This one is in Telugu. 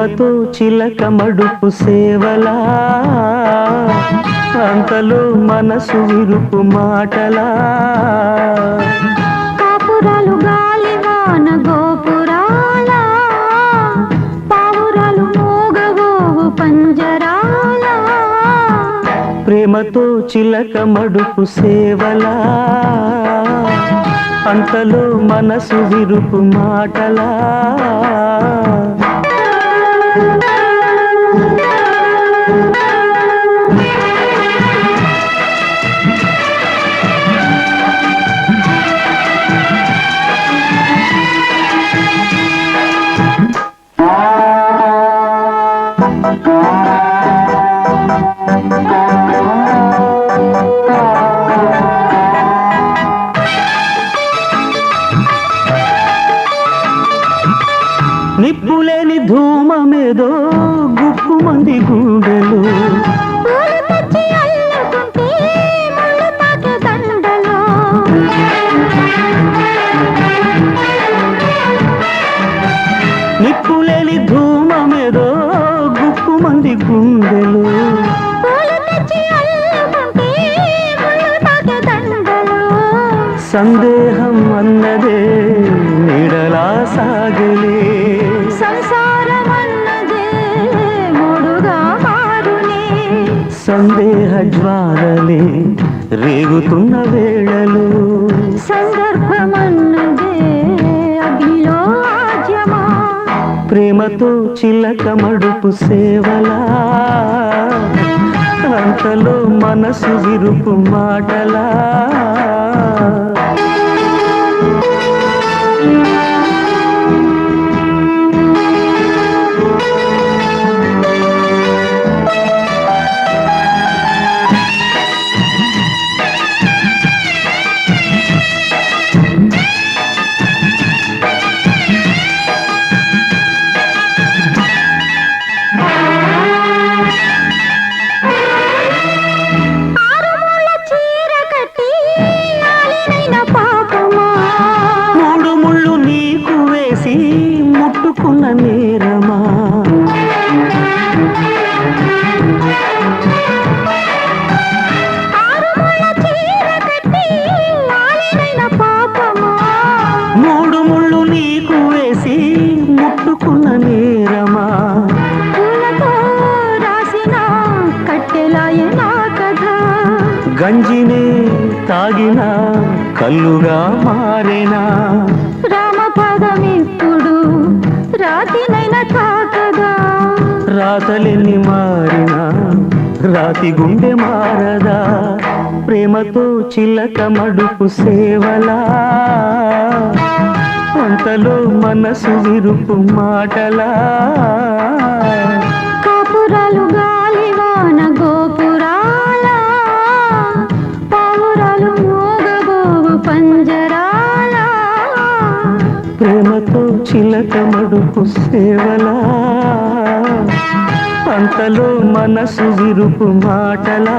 ప్రేమతో చిలక మడుపు సేవలా అంతలో మనసు విరుపు మాటలా. కాపురాలు గాలివాన గోపురాల పావురాలు మోగవోవు పంజరాల. ప్రేమతో చిలక మడుపు సేవలా అంతలో మనసు విరుపు మాటలా. నిప్పులేని ధూమమేదో గుప్పు మంది గుండెలు నిప్పులేని ధూమమేదో గుప్పు మంది గుండెలు సందేహం అన్నదే నీడలా సాగలే. సందేహ జ్వాలలే రేగుతున్న వేళలు. సందర్భమన్నదే ప్రేమతో చిలక మడుపు సేవలా. అంతలో మనసు విరుపు మాటలా. గంజినే తాగిన కల్లుగా మారేనా? రామపదమిప్పుడు రాతినైన తాకదా రాతలెన్ని మారినా రాతి గుండె మారదా? ప్రేమతో చిలక మడుపు సేవలా? అంతలో మనసు విరుపు మాటలా? కాపురాలు ప్రేమతో చిలకమడుపు సేవలా. అంతలో మనసు విరుపు మాటలా.